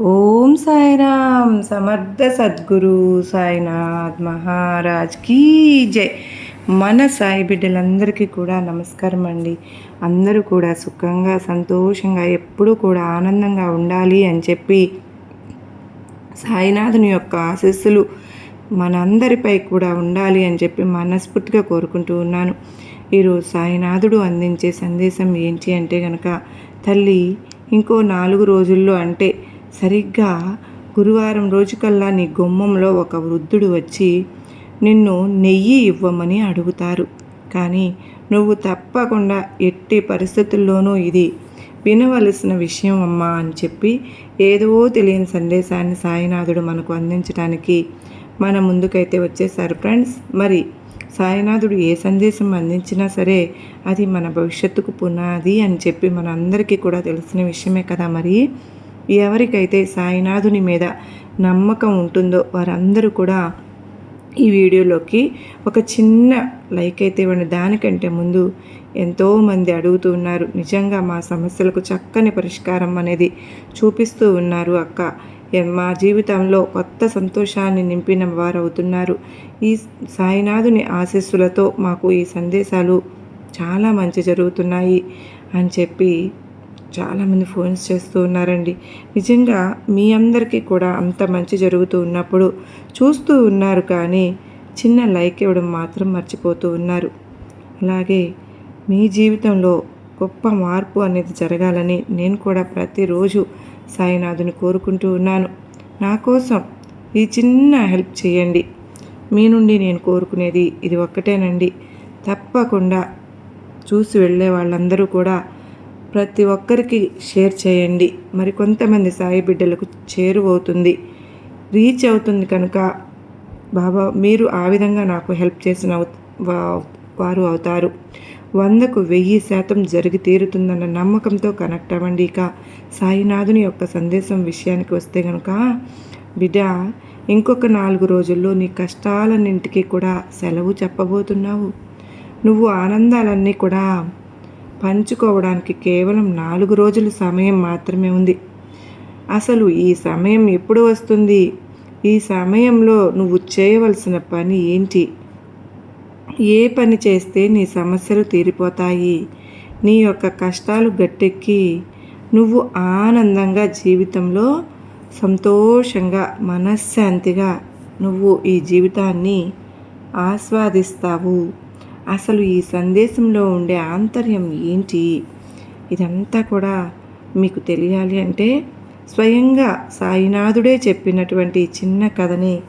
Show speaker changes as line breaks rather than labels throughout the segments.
ఓం సాయిరామ్ సమర్థ సద్గురు సాయినాథ్ మహారాజ్ కీ జై. మన సాయి బిడ్డలందరికీ కూడా నమస్కారం అండి. అందరూ కూడా సుఖంగా సంతోషంగా ఎప్పుడూ కూడా ఆనందంగా ఉండాలి అని చెప్పి సాయినాథుని యొక్క ఆశస్సులు మనందరిపై కూడా ఉండాలి అని చెప్పి మనస్ఫూర్తిగా కోరుకుంటూ ఉన్నాను. ఈరోజు సాయినాథుడు అందించే సందేశం ఏంటి అంటే కనుక తల్లి ఇంకో నాలుగు రోజుల్లో అంటే సరిగ్గా గురువారం రోజుకల్లా నీ గుమ్మంలో ఒక వృద్ధుడు వచ్చి నిన్ను నెయ్యి ఇవ్వమని అడుగుతారు. కానీ నువ్వు తప్పకుండా ఎట్టి పరిస్థితుల్లోనూ ఇది వినవలసిన విషయం అమ్మా అని చెప్పి ఏదో తెలియని సందేశాన్ని సాయినాథుడు మనకు అందించడానికి మన ముందుకైతే వచ్చేసారు ఫ్రెండ్స్. మరి సాయినాథుడు ఏ సందేశం అందించినా సరే అది మన భవిష్యత్తుకు పునాది అని చెప్పి మన అందరికీ కూడా తెలిసిన విషయమే కదా మరి. ఎవరికైతే సాయినాథుని మీద నమ్మకం ఉంటుందో వారందరూ కూడా ఈ వీడియోలోకి ఒక చిన్న లైక్ అయితే ఇవ్వండి. దానికంటే ముందు ఎంతోమంది అడుగుతూ ఉన్నారు నిజంగా మా సమస్యలకు చక్కని పరిష్కారం అనేది చూపిస్తూ ఉన్నారు అక్క. మా జీవితంలో కొత్త సంతోషాన్ని నింపిన వారు అవుతున్నారు ఈ సాయినాథుని ఆశీస్సులతో మాకు ఈ సందేశాలు చాలా మంచి జరుగుతున్నాయి అని చెప్పి చాలామంది ఫోన్స్ చేస్తూ ఉన్నారండి. నిజంగా మీ అందరికీ కూడా అంత మంచి జరుగుతూ ఉన్నప్పుడు చూస్తూ ఉన్నారు కానీ చిన్న లైక్ ఇవ్వడం మాత్రం మర్చిపోతూ ఉన్నారు. అలాగే మీ జీవితంలో గొప్ప మార్పు అనేది జరగాలని నేను కూడా ప్రతిరోజు సాయినాథుని కోరుకుంటూ ఉన్నాను. నా కోసం ఈ చిన్న హెల్ప్ చేయండి. మీ నుండి నేను కోరుకునేది ఇది ఒక్కటేనండి. తప్పకుండా చూసి వెళ్ళే వాళ్ళందరూ కూడా ప్రతి ఒక్కరికి షేర్ చేయండి. మరి కొంతమంది సాయి బిడ్డలకు చేరువవుతుంది. రీచ్ అవుతుంది కనుక బాబా మీరు ఆ విధంగా నాకు హెల్ప్ చేసిన వారు అవుతారు. వందకు వెయ్యి శాతం జరిగి తీరుతుందన్న నమ్మకంతో కనెక్ట్ అవ్వండి ఇక. సాయినాథుని యొక్క సందేశం విషయానికి వస్తే కనుక బిడ్డ ఇంకొక నాలుగు రోజుల్లో నీ కష్టాలన్నింటికి కూడా సెలవు చెప్పబోతున్నావు. నువ్వు ఆనందాలన్నీ కూడా పంచుకోవడానికి కేవలం నాలుగు రోజుల సమయం మాత్రమే ఉంది. అసలు ఈ సమయం ఎప్పుడు వస్తుంది? ఈ సమయంలో నువ్వు చేయవలసిన పని ఏంటి? ఏ పని చేస్తే నీ సమస్యలు తీరిపోతాయి? నీ యొక్క కష్టాలు గట్టెక్కి నువ్వు ఆనందంగా జీవితంలో సంతోషంగా మనశ్శాంతిగా నువ్వు ఈ జీవితాన్ని ఆస్వాదిస్తావు. అసలు ఈ సందేశంలో ఉండే ఆంతర్యం ఏంటి? ఇదంతా కూడా మీకు తెలియాలి అంటే స్వయంగా సాయినాథుడే చెప్పినటువంటి చిన్న కథని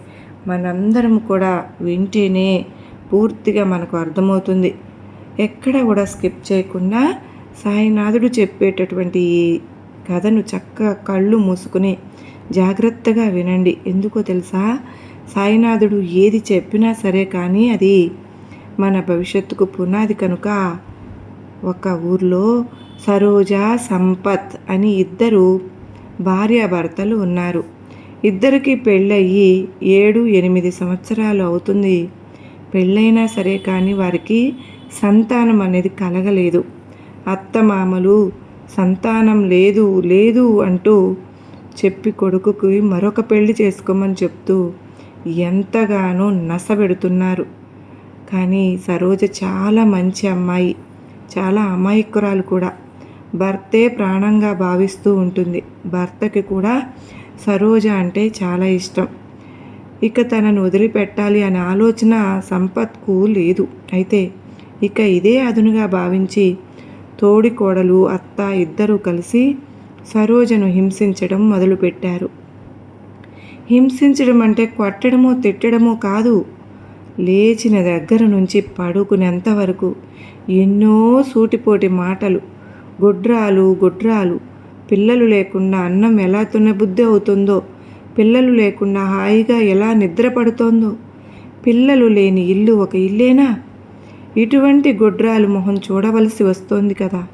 మనందరం కూడా వింటేనే పూర్తిగా మనకు అర్థమవుతుంది. ఎక్కడ కూడా స్కిప్ చేయకుండా సాయినాథుడు చెప్పేటటువంటి ఈ కథను చక్కగా కళ్ళు మూసుకుని జాగ్రత్తగా వినండి. ఎందుకో తెలుసా? సాయినాథుడు ఏది చెప్పినా సరే కానీ అది మన భవిష్యత్తుకు పునాది కనుక ఒక ఊర్లో సరోజ సంపత్ అని ఇద్దరు భార్యాభర్తలు ఉన్నారు. ఇద్దరికి పెళ్ళయ్యి ఏడు ఎనిమిది సంవత్సరాలు అవుతుంది. పెళ్ళైనా సరే కానీ వారికి సంతానం అనేది కలగలేదు. అత్తమామలు సంతానం లేదు లేదు అంటూ చెప్పి కొడుకుకి మరొక పెళ్ళి చేసుకోమని చెప్తూ ఎంతగానో నసబెడుతున్నారు. కానీ సరోజ చాలా మంచి అమ్మాయి. చాలా అమాయకురాలు కూడా. భర్తే ప్రాణంగా భావిస్తూ ఉంటుంది. భర్తకి కూడా సరోజ అంటే చాలా ఇష్టం. ఇక తనను వదిలిపెట్టాలి అనే ఆలోచన సంపత్కు లేదు. అయితే ఇక ఇదే అదునుగా భావించి తోడి కోడలు అత్త ఇద్దరూ కలిసి సరోజను హింసించడం మొదలుపెట్టారు. హింసించడం అంటే కొట్టడమో తిట్టడమో కాదు. లేచిన దగ్గర నుంచి పడుకునేంత వరకు ఎన్నో సూటిపోటి మాటలు గొడ్రాలు గుడ్రాలు. పిల్లలు లేకుండా అన్నం ఎలా బుద్ధి అవుతుందో పిల్లలు లేకుండా హాయిగా ఎలా నిద్రపడుతోందో. పిల్లలు లేని ఇల్లు ఒక ఇల్లేనా? ఇటువంటి గొడ్రాలు మొహం చూడవలసి వస్తోంది కదా.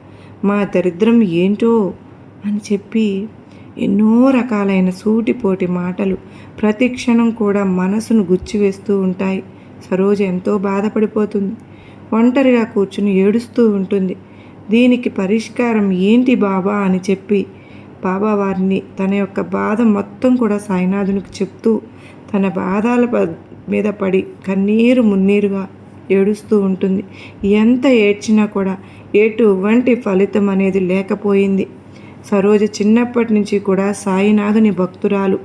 మా దరిద్రం ఏంటో అని చెప్పి ఎన్నో రకాలైన సూటిపోటి మాటలు ప్రతి క్షణం కూడా మనసును గుచ్చివేస్తూ ఉంటాయి. సరోజ ఎంతో బాధపడిపోతుంది. ఒంటరిగా కూర్చుని ఏడుస్తూ ఉంటుంది. దీనికి పరిష్కారం ఏంటి బాబా అని చెప్పి బాబా వారిని తన యొక్క బాధ మొత్తం కూడా సాయినాథునికి చెప్తూ తన బాధల ప- మీద పడి కన్నీరు మున్నీరుగా ఏడుస్తూ ఉంటుంది. ఎంత ఏడ్చినా కూడా ఎటువంటి ఫలితం అనేది లేకపోయింది. సరోజ చిన్నప్పటి నుంచి కూడా సాయినాథుని భక్తురాలు.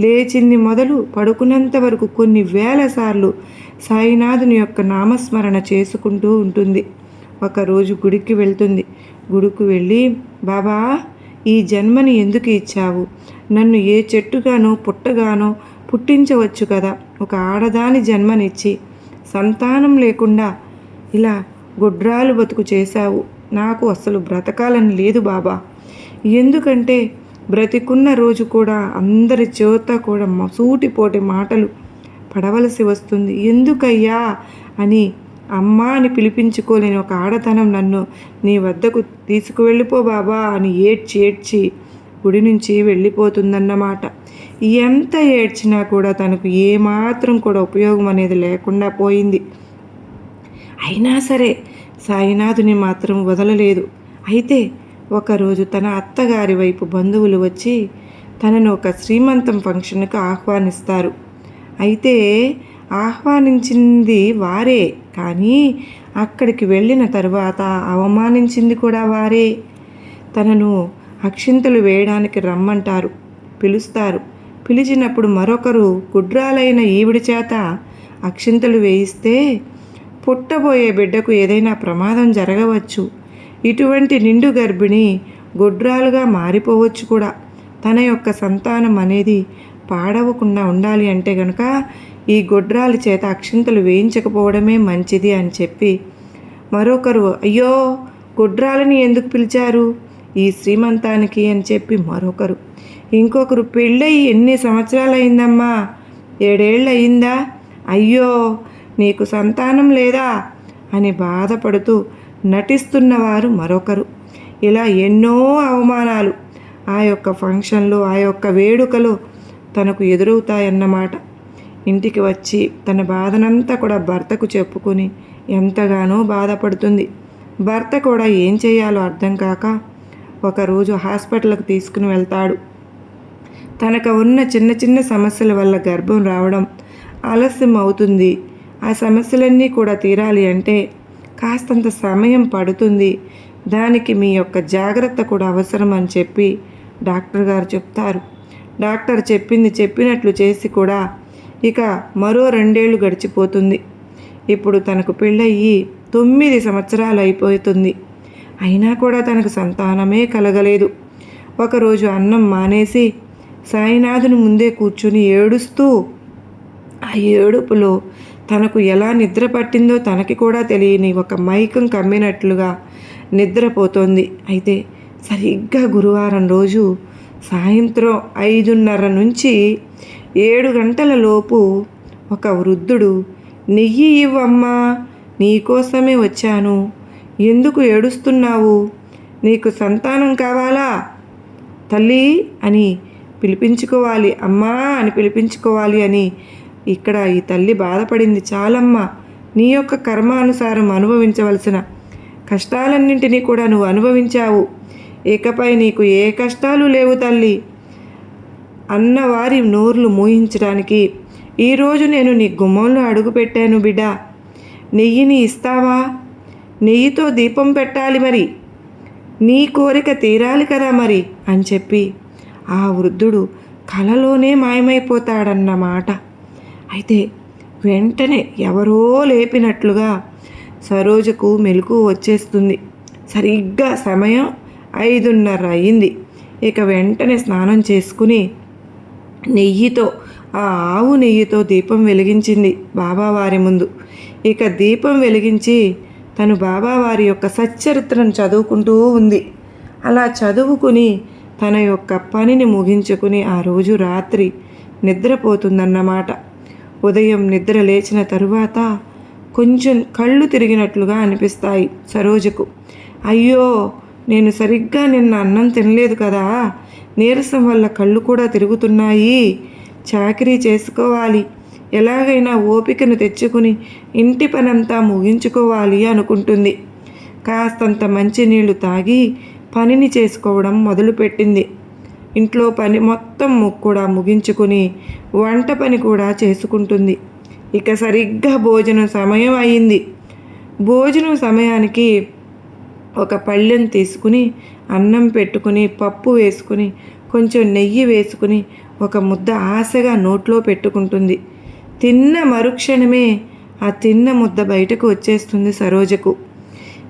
లేచింది మొదలు పడుకున్నంత వరకు కొన్ని వేల సార్లు సాయినాథుని యొక్క నామస్మరణ చేసుకుంటూ ఉంటుంది. ఒకరోజు గుడికి వెళ్తుంది. గుడికి వెళ్ళి బాబా ఈ జన్మని ఎందుకు ఇచ్చావు? నన్ను ఏ చెట్టుగానో పుట్టగానో పుట్టించవచ్చు కదా. ఒక ఆడదాని జన్మనిచ్చి. సంతానం లేకుండా ఇలా గుడ్రాలు బతుకు చేశావు. నాకు అసలు బ్రతకాలని లేదు బాబా. ఎందుకంటే బ్రతికున్న రోజు కూడా అందరి చేత కూడా మ- సూటిపోటి మాటలు పడవలసి వస్తుంది. ఎందుకయ్యా? అని అమ్మా అని పిలిపించుకోలేని ఒక ఆడతనం నన్ను నీ వద్దకు తీసుకువెళ్ళిపో బాబా అని ఏడ్చి ఏడ్చి గుడి నుంచి వెళ్ళిపోతుందన్నమాట. ఎంత ఏడ్చినా కూడా తనకు ఏమాత్రం కూడా ఉపయోగం అనేది లేకుండా పోయింది. అయినా సరే సాయినాథుని మాత్రం వదలలేదు. అయితే ఒకరోజు తన అత్తగారి వైపు బంధువులు వచ్చి తనను ఒక శ్రీమంతం ఫంక్షన్కు ఆహ్వానిస్తారు. అయితే ఆహ్వానించింది వారే కానీ అక్కడికి వెళ్ళిన తర్వాత అవమానించింది కూడా వారే. తనను అక్షింతలు వేయడానికి రమ్మంటారు పిలుస్తారు. పిలిచినప్పుడు మరొకరు గుడ్రాలైన ఈవిడి చేత అక్షింతలు వేయిస్తే పుట్టబోయే బిడ్డకు ఏదైనా ప్రమాదం జరగవచ్చు. ఇటువంటి నిండు గర్భిణి గుడ్రాలుగా మారిపోవచ్చు కూడా. తన యొక్క సంతానం అనేది పాడవకుండా ఉండాలి అంటే గనుక ఈ గొడ్రాల చేత అక్షింతలు వేయించకపోవడమే మంచిది అని చెప్పి మరొకరు అయ్యో గుడ్రాలని ఎందుకు పిలిచారు? ఈ శ్రీమంతానికి అని చెప్పి మరొకరు ఇంకొకరు పెళ్ళయి ఎన్ని సంవత్సరాలు అయిందమ్మా ఏడేళ్ళు అయిందా అయ్యో నీకు సంతానం లేదా? అని బాధపడుతూ నటిస్తున్నవారు మరొకరు ఇలా ఎన్నో అవమానాలు ఆ యొక్క ఫంక్షన్లు ఆ యొక్క వేడుకలు తనకు ఎదురవుతాయన్నమాట ఇంటికి వచ్చి తన బాధనంతా కూడా భర్తకు చెప్పుకొని ఎంతగానో బాధపడుతుంది. భర్త కూడా ఏం చేయాలో అర్థం కాక ఒకరోజు హాస్పిటల్కి తీసుకుని వెళ్తాడు. తనకు ఉన్న చిన్న చిన్న సమస్యల వల్ల గర్భం రావడం ఆలస్యం అవుతుంది. ఆ సమస్యలన్నీ కూడా తీరాలి అంటే కాస్తంత సమయం పడుతుంది. దానికి మీ యొక్క జాగ్రత్త కూడా అవసరం అని చెప్పి డాక్టర్ గారు చెప్తారు. డాక్టర్ చెప్పింది చెప్పినట్లు చేసి కూడా ఇక మరో రెండేళ్ళు గడిచిపోతుంది. ఇప్పుడు తనకు పెళ్ళయ్యి తొమ్మిది సంవత్సరాలు అయిపోతుంది. అయినా కూడా తనకు సంతానమే కలగలేదు. ఒకరోజు అన్నం మానేసి సాయినాథుని ముందే కూర్చుని ఏడుస్తూ ఆ ఏడుపులో తనకు ఎలా నిద్ర పట్టిందో తనకి కూడా తెలియని ఒక మైకం కమ్మినట్లుగా నిద్రపోతోంది. అయితే సరిగ్గా గురువారం రోజు సాయంత్రం ఐదున్నర నుంచి ఏడు గంటల లోపు ఒక వృద్ధుడు నెయ్యి ఇవ్వమ్మా నీకోసమే వచ్చాను. ఎందుకు ఏడుస్తున్నావు? నీకు సంతానం కావాలా? తల్లి అని పిలిపించుకోవాలి. అమ్మా అని పిలిపించుకోవాలి అని ఇక్కడ ఈ తల్లి బాధపడింది. చాలమ్మా నీ యొక్క కర్మానుసారం అనుభవించవలసిన కష్టాలన్నింటినీ కూడా నువ్వు అనుభవించావు. ఇకపై నీకు ఏ కష్టాలు లేవు తల్లి. అన్నవారి నోర్లు మూయించడానికి ఈరోజు నేను నీ గుమ్మంలో అడుగుపెట్టాను బిడ్డ. నెయ్యిని ఇస్తావా? నెయ్యితో దీపం పెట్టాలి మరి. నీ కోరిక తీరాలి కదా మరి అని చెప్పి ఆ వృద్ధుడు కలలోనే మాయమైపోతాడన్నమాట. అయితే వెంటనే ఎవరో లేపినట్లుగా సరోజకు మెలకు వచ్చేస్తుంది. సరిగ్గా సమయం ఐదున్నర అయింది. ఇక వెంటనే స్నానం చేసుకుని నెయ్యితో ఆ ఆవు నెయ్యితో దీపం వెలిగించింది బాబావారి ముందు. ఇక దీపం వెలిగించి తను బాబావారి యొక్క సచ్చరిత్రను చదువుకుంటూ ఉంది. అలా చదువుకుని తన యొక్క పనిని ముగించుకుని ఆ రోజు రాత్రి నిద్రపోతుందన్నమాట. ఉదయం నిద్ర లేచిన తరువాత కొంచెం కళ్ళు తిరిగినట్లుగా అనిపిస్తాయి సరోజకు. అయ్యో నేను సరిగ్గా నిన్న అన్నం తినలేదు కదా. నీరసం వల్ల కళ్ళు కూడా తిరుగుతున్నాయి. చాకరీ చేసుకోవాలి. ఎలాగైనా ఓపికను తెచ్చుకుని ఇంటి పనంతా ముగించుకోవాలి అనుకుంటుంది. కాస్తంత మంచినీళ్ళు తాగి పనిని చేసుకోవడం మొదలుపెట్టింది. ఇంట్లో పని మొత్తం కూడా ముగించుకుని వంట పని కూడా చేసుకుంటుంది. ఇక సరిగ్గా భోజనం సమయం అయింది. భోజనం సమయానికి ఒక పళ్ళెం తీసుకుని అన్నం పెట్టుకుని పప్పు వేసుకుని కొంచెం నెయ్యి వేసుకుని ఒక ముద్ద ఆశగా నోట్లో పెట్టుకుంటుంది. తిన్న మరుక్షణమే ఆ తిన్న ముద్ద బయటకు వచ్చేస్తుంది సరోజకు.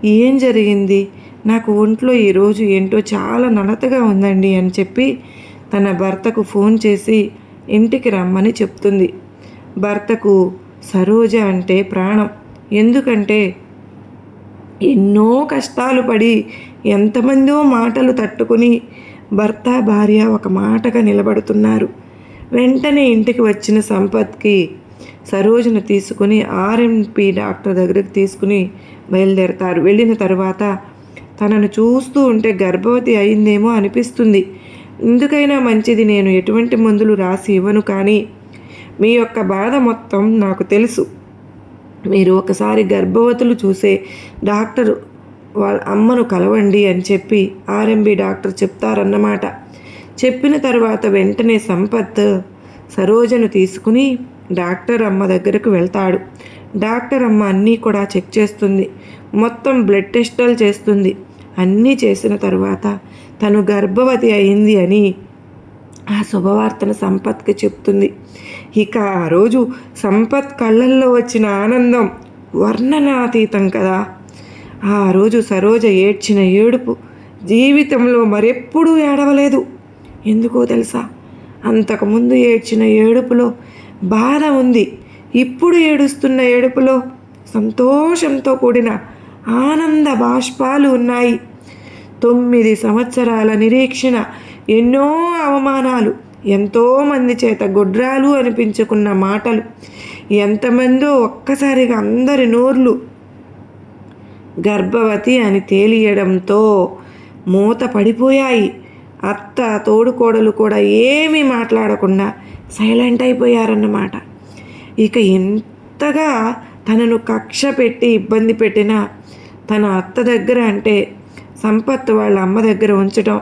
ఏం జరిగింది? నాకు ఒంట్లో ఈరోజు ఏంటో చాలా నలతగా ఉందండి అని చెప్పి తన భర్తకు ఫోన్ చేసి ఇంటికి రమ్మని చెప్తుంది. భర్తకు సరోజ అంటే ప్రాణం. ఎందుకంటే ఎన్నో కష్టాలు పడి ఎంతమందో మాటలు తట్టుకుని భర్త భార్య ఒక మాటగా నిలబడుతున్నారు. వెంటనే ఇంటికి వచ్చిన సంపత్కి సరోజను తీసుకుని ఆర్ఎంపి డాక్టర్ దగ్గరికి తీసుకుని బయలుదేరతారు. వెళ్ళిన తర్వాత తనను చూస్తూ ఉంటే గర్భవతి అయిందేమో అనిపిస్తుంది. ఎందుకైనా మంచిది నేను ఎటువంటి మందులు రాసి ఇవ్వను కానీ మీ యొక్క బాధ మొత్తం నాకు తెలుసు. మీరు ఒకసారి గర్భవతులు చూసే డాక్టర్ వాళ్ళ అమ్మను కలవండి అని చెప్పి ఆర్ఎంబి డాక్టర్ చెప్తారన్నమాట. చెప్పిన తర్వాత వెంటనే సంపత్ సరోజను తీసుకుని డాక్టర్ అమ్మ దగ్గరకు వెళ్తాడు. డాక్టర్ అమ్మ అన్నీ కూడా చెక్ చేస్తుంది. మొత్తం బ్లడ్ టెస్టులు చేస్తుంది. అన్నీ చేసిన తర్వాత తను గర్భవతి అయింది అని ఆ శుభవార్తను సంపత్కి చెప్తుంది. ఇక ఆ రోజు సంపత్ కళ్ళల్లో వచ్చిన ఆనందం వర్ణనాతీతం కదా. ఆ రోజు సరోజ ఏడ్చిన ఏడుపు జీవితంలో మరెప్పుడూ ఏడవలేదు. ఎందుకో తెలుసా? అంతకుముందు ఏడ్చిన ఏడుపులో బాధ ఉంది. ఇప్పుడు ఏడుస్తున్న ఏడుపులో సంతోషంతో కూడిన ఆనంద బాష్పాలు ఉన్నాయి. తొమ్మిది సంవత్సరాల నిరీక్షణ ఎన్నో అవమానాలు ఎంతోమంది చేత గుడ్రాలు అనిపించుకున్న మాటలు ఎంతమందో ఒక్కసారిగా అందరి నోర్లు గర్భవతి అని తేలియడంతో మూత పడిపోయాయి. అత్త తోడుకోడలు కూడా ఏమీ మాట్లాడకుండా సైలెంట్ అయిపోయారన్నమాట. ఇక ఎంతగా తనను కక్ష పెట్టి ఇబ్బంది పెట్టినా తన అత్త దగ్గర అంటే సంపత్ వాళ్ళ అమ్మ దగ్గర ఉంచడం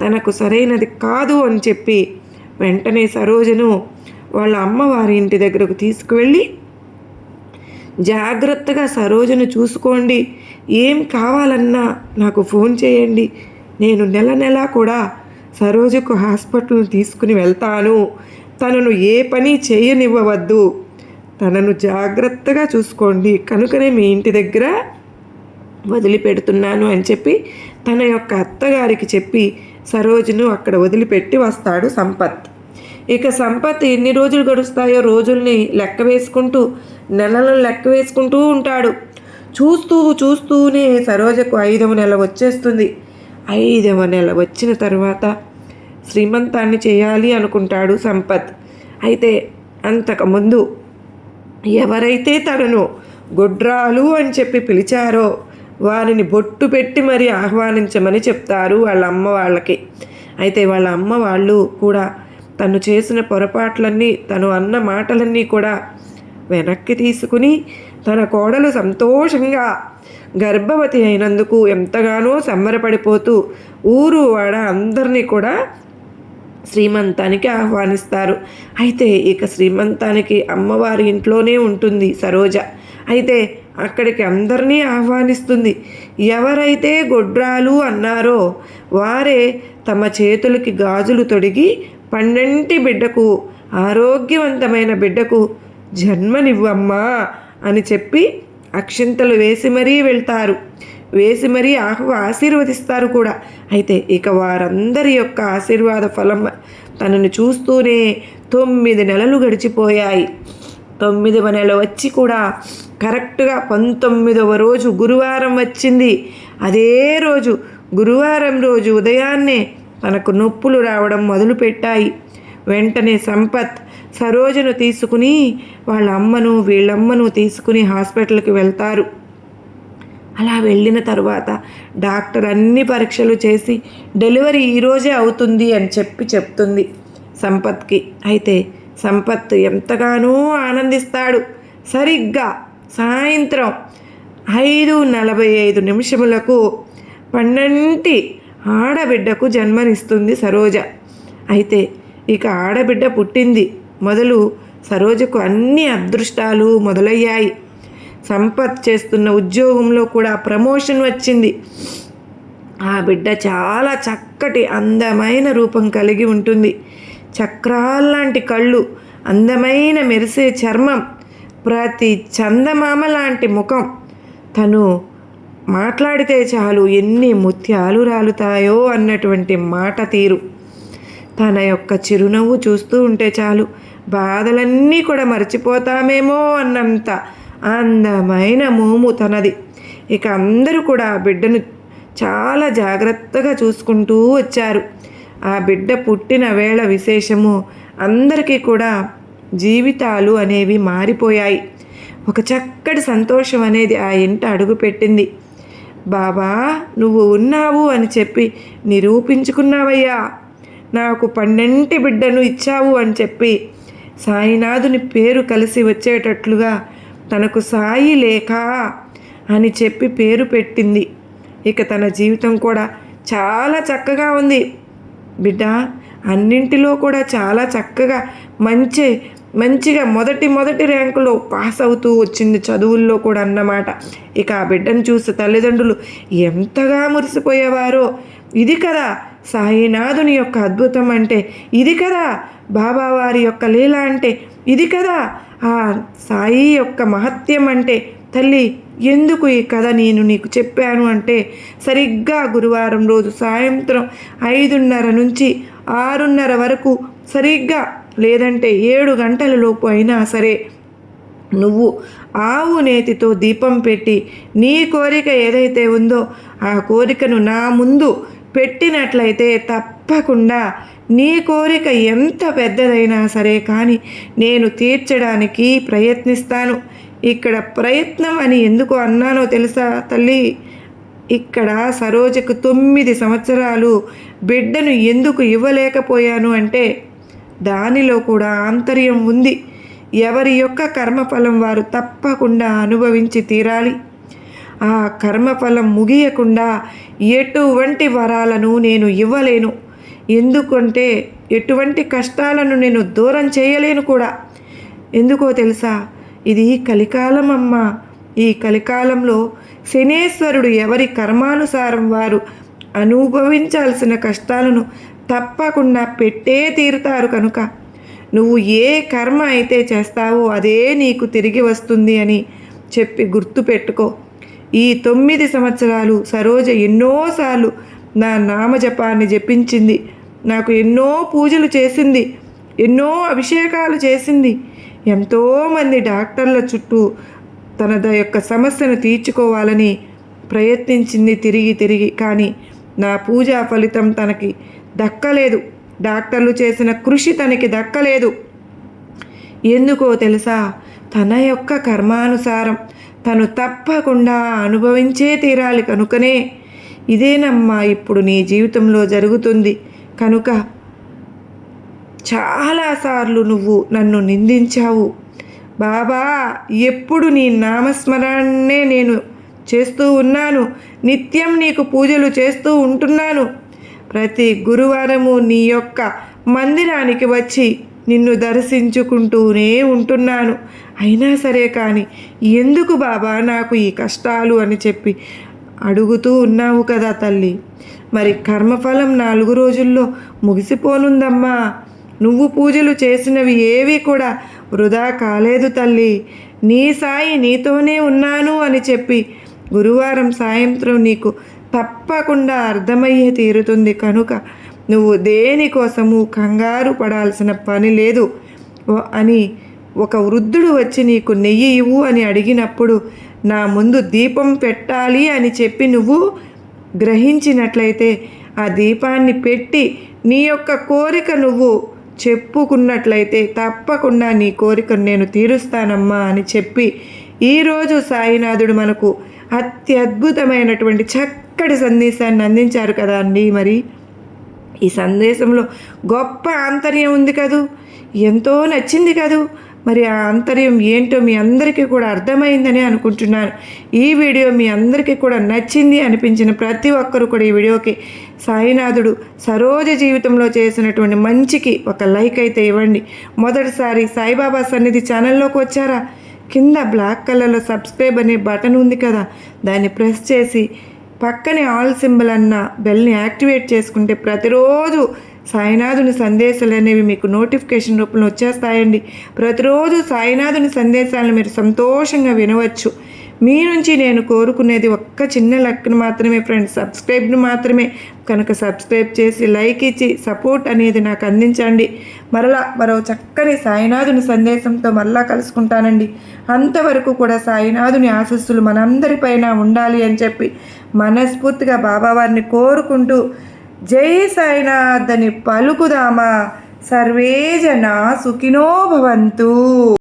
తనకు సరైనది కాదు అని చెప్పి వెంటనే సరోజను వాళ్ళ అమ్మవారి ఇంటి దగ్గరకు తీసుకువెళ్ళి జాగ్రత్తగా సరోజను చూసుకోండి. ఏం కావాలన్నా నాకు ఫోన్ చేయండి. నేను నెల నెలా కూడా సరోజకు హాస్పిటల్ తీసుకుని వెళ్తాను. తనను ఏ పని చేయనివ్వవద్దు. తనను జాగ్రత్తగా చూసుకోండి. కనుకనే మీ ఇంటి దగ్గర వదిలిపెడుతున్నాను అని చెప్పి తన యొక్క అత్తగారికి చెప్పి సరోజును అక్కడ వదిలిపెట్టి వస్తాడు సంపత్. ఇక సంపత్ ఎన్ని రోజులు గడుస్తాయో రోజుల్ని లెక్క వేసుకుంటూ నెలలను లెక్క వేసుకుంటూ ఉంటాడు. చూస్తూ చూస్తూనే సరోజకు ఐదవ నెల వచ్చేస్తుంది. ఐదవ నెల వచ్చిన తర్వాత శ్రీమంతాన్ని చేయాలి అనుకుంటాడు సంపత్. అయితే అంతకుముందు ఎవరైతే తనను గొడ్రాలు అని చెప్పి పిలిచారో వారిని బొట్టు పెట్టి మరి ఆహ్వానించమని చెప్తారు వాళ్ళ అమ్మ వాళ్ళకి. అయితే వాళ్ళ అమ్మ వాళ్ళు కూడా తను చేసిన పొరపాట్లన్నీ తను అన్న మాటలన్నీ కూడా వెనక్కి తీసుకుని తన కోడలు సంతోషంగా గర్భవతి అయినందుకు ఎంతగానో సంబరపడిపోతూ ఊరు వాడ అందరినీ కూడా శ్రీమంతానికి ఆహ్వానిస్తారు. అయితే ఇక శ్రీమంతానికి అమ్మవారి ఇంట్లోనే ఉంటుంది సరోజ. అయితే అక్కడికి అందరినీ ఆహ్వానిస్తుంది. ఎవరైతే గొడ్రాలు అన్నారో వారే తమ చేతులకి గాజులు తొడిగి పన్నెంటి బిడ్డకు ఆరోగ్యవంతమైన బిడ్డకు జన్మనివ్వమ్మా అని చెప్పి అక్షింతలు వేసి మరీ వెళ్తారు. వేసి మరీ ఆహ్వ ఆశీర్వదిస్తారు కూడా. అయితే ఇక వారందరి యొక్క ఆశీర్వాద ఫలం తనను చూస్తూనే తొమ్మిది నెలలు గడిచిపోయాయి. తొమ్మిదవ నెల వచ్చి కూడా కరెక్ట్గా పంతొమ్మిదవ రోజు గురువారం వచ్చింది. అదే రోజు గురువారం రోజు ఉదయాన్నే తనకు నొప్పులు రావడం మొదలుపెట్టాయి. వెంటనే సంపత్ సరోజను తీసుకుని వాళ్ళ అమ్మను వీళ్ళమ్మను తీసుకుని హాస్పిటల్కి వెళ్తారు. అలా వెళ్ళిన తర్వాత డాక్టర్ అన్ని పరీక్షలు చేసి డెలివరీ ఈరోజే అవుతుంది అని చెప్పి చెప్తుంది సంపత్కి. అయితే సంపత్ ఎంతగానో ఆనందిస్తాడు. సరిగ్గా సాయంత్రం ఐదు నలభై ఐదు నిమిషములకు పన్నెంటి ఆడబిడ్డకు జన్మనిస్తుంది సరోజ. అయితే ఇక ఆడబిడ్డ పుట్టింది. మొదలు సరోజకు అన్ని అదృష్టాలు మొదలయ్యాయి. సంపత్ చేస్తున్న ఉద్యోగంలో కూడా ప్రమోషన్ వచ్చింది. ఆ బిడ్డ చాలా చక్కటి అందమైన రూపం కలిగి ఉంటుంది. చక్రాల్లాంటి కళ్ళు అందమైన మెరిసే చర్మం ప్రతి చందమామ లాంటి ముఖం. తను మాట్లాడితే చాలు ఎన్ని ముత్యాలు రాలుతాయో అన్నటువంటి మాట తీరు. తన యొక్క చిరునవ్వు చూస్తూ ఉంటే చాలు బాధలన్నీ కూడా మర్చిపోతామేమో అన్నంత అందమైన మోము తనది. ఇక అందరూ కూడా బిడ్డను చాలా జాగ్రత్తగా చూసుకుంటూ వచ్చారు. ఆ బిడ్డ పుట్టిన వేళ విశేషము అందరికీ కూడా జీవితాలు అనేవి మారిపోయాయి. ఒక చక్కటి సంతోషం అనేది ఆ ఇంట అడుగుపెట్టింది బాబా నువ్వు ఉన్నావు అని చెప్పి నిరూపించుకున్నావయ్యా. నాకు పన్నెంటి బిడ్డను ఇచ్చావు అని చెప్పి సాయినాథుని పేరు కలిసి వచ్చేటట్లుగా తనకు సాయి లేఖ అని చెప్పి పేరు పెట్టింది. ఇక తన జీవితం కూడా చాలా చక్కగా ఉంది. బిడ్డ అన్నింటిలో కూడా చాలా చక్కగా మంచి మంచిగా మొదటి మొదటి ర్యాంకులో పాస్ అవుతూ వచ్చింది చదువుల్లో కూడా అన్నమాట. ఇక ఆ బిడ్డను చూసి తల్లిదండ్రులు ఎంతగా మురిసిపోయేవారో. ఇది కదా సాయినాథుని యొక్క అద్భుతం అంటే ఇది కదా బాబావారి యొక్క లీల అంటే ఇది కదా ఆ సాయి యొక్క మహత్యం అంటే తల్లి ఎందుకు ఈ కథ నేను నీకు చెప్పాను అంటే సరిగ్గా గురువారం రోజు సాయంత్రం ఐదున్నర నుంచి ఆరున్నర వరకు సరిగ్గా లేదంటే ఏడు గంటల లోపు అయినా సరే నువ్వు ఆవు నేతితో దీపం పెట్టి నీ కోరిక ఏదైతే ఉందో ఆ కోరికను నా ముందు పెట్టినట్లయితే తప్పకుండా నీ కోరిక ఎంత పెద్దదైనా సరే కానీ నేను తీర్చడానికి ప్రయత్నిస్తాను. ఇక్కడ ప్రయత్నం అని ఎందుకు అన్నానో తెలుసా తల్లి? ఇక్కడ సరోజకు తొమ్మిది సంవత్సరాలు బిడ్డను ఎందుకు ఇవ్వలేకపోయాను అంటే దానిలో కూడా ఆంతర్యం ఉంది. ఎవరి యొక్క కర్మఫలం వారు తప్పకుండా అనుభవించి తీరాలి. ఆ కర్మఫలం ముగియకుండా ఎటువంటి వరాలను నేను ఇవ్వలేను. ఎందుకంటే ఎటువంటి కష్టాలను నేను దూరం చేయలేను కూడా. ఎందుకో తెలుసా ఇది కలికాలం అమ్మ ఈ కలికాలంలో శనేశ్వరుడు ఎవరి కర్మానుసారం వారు అనుభవించాల్సిన కష్టాలను తప్పకుండా పెట్టే తీరుతారు కనుక. నువ్వు ఏ కర్మ అయితే చేస్తావో అదే నీకు తిరిగి వస్తుంది అని చెప్పి గుర్తుపెట్టుకో ఈ తొమ్మిది సంవత్సరాలు సరోజ ఎన్నోసార్లు నా నామజపాన్ని జపించింది. నాకు ఎన్నో పూజలు చేసింది. ఎన్నో అభిషేకాలు చేసింది. ఎంతోమంది డాక్టర్ల చుట్టూ తన యొక్క సమస్యను తీర్చుకోవాలని ప్రయత్నించింది తిరిగి తిరిగి. కానీ నా పూజా ఫలితం తనకి దక్కలేదు. డాక్టర్లు చేసిన కృషి తనకి దక్కలేదు. ఎందుకో తెలుసా? తన యొక్క కర్మానుసారం తను తప్పకుండా అనుభవించే తీరాలి కనుకనే. ఇదేనమ్మా ఇప్పుడు నీ జీవితంలో జరుగుతుంది. కనుక చాలాసార్లు నువ్వు నన్ను నిందించావు. బాబా ఎప్పుడు నీ నామస్మరణే నేను చేస్తూ ఉన్నాను. నిత్యం నీకు పూజలు చేస్తూ ఉంటున్నాను. ప్రతి గురువారము నీ యొక్క మందిరానికి వచ్చి నిన్ను దర్శించుకుంటూనే ఉంటున్నాను. అయినా సరే కానీ ఎందుకు బాబా నాకు ఈ కష్టాలు అని చెప్పి అడుగుతూ ఉన్నావు కదా తల్లి. మరి కర్మఫలం నాలుగు రోజుల్లో ముగిసిపోనుందమ్మా. నువ్వు పూజలు చేసినవి ఏవి కూడా వృధా కాలేదు తల్లి. నీ సాయి నీతోనే ఉన్నాను అని చెప్పి గురువారం సాయంత్రం నీకు తప్పకుండా అర్థమయ్యే తీరుతుంది కనుక నువ్వు దేనికోసము కంగారు పడాల్సిన పని లేదు. అని ఒక వృద్ధుడు వచ్చి నీకు నెయ్యి ఇవ్వు అని అడిగినప్పుడు నా ముందు దీపం పెట్టాలి అని చెప్పి నువ్వు గ్రహించినట్లయితే ఆ దీపాన్ని పెట్టి నీ యొక్క కోరిక నువ్వు చెప్పుకున్నట్లయితే తప్పకుండా నీ కోరికను నేను తీరుస్తానమ్మా అని చెప్పి ఈరోజు సాయినాథుడు మనకు అత్యద్భుతమైనటువంటి చక్కటి సందేశాన్ని అందించారు కదా అండి మరి. ఈ సందేశంలో గొప్ప ఆంతర్యం ఉంది కదూ? ఎంతో నచ్చింది కదూ? మరి ఆ అంతర్యం ఏంటో మీ అందరికీ కూడా అర్థమైందని అనుకుంటున్నాను. ఈ వీడియో మీ అందరికీ కూడా నచ్చింది అనిపించిన ప్రతి ఒక్కరు కూడా ఈ వీడియోకి సాయినాథుడు సరోజ జీవితంలో చేసినటువంటి మంచికి ఒక లైక్ అయితే ఇవ్వండి. మొదటిసారి సాయిబాబా సన్నిధి ఛానల్లోకి వచ్చారా? కింద బ్లాక్ కలర్లో సబ్స్క్రైబ్ అనే బటన్ ఉంది కదా దాన్ని ప్రెస్ చేసి పక్కనే ఆల్ సింబల్ అన్న బెల్ని యాక్టివేట్ చేసుకుంటే ప్రతిరోజు సాయినాథుని సందేశాలు అనేవి మీకు నోటిఫికేషన్ రూపంలో వచ్చేస్తాయండి. ప్రతిరోజు సాయినాథుని సందేశాలను మీరు సంతోషంగా వినవచ్చు. మీ నుంచి నేను కోరుకునేది ఒక్క చిన్న లెక్కను మాత్రమే ఫ్రెండ్స్. సబ్స్క్రైబ్ను మాత్రమే. కనుక సబ్స్క్రైబ్ చేసి లైక్ ఇచ్చి సపోర్ట్ అనేది నాకు అందించండి. మరలా మరో చక్కని సాయినాథుని సందేశంతో మరలా కలుసుకుంటానండి. అంతవరకు కూడా సాయినాథుని ఆశస్సులు మనందరిపైన ఉండాలి అని చెప్పి మనస్ఫూర్తిగా బాబావారిని కోరుకుంటూ జై సాయినాథ్ అని పలుకుదామా? సర్వేజన సుఖినో భవంతు.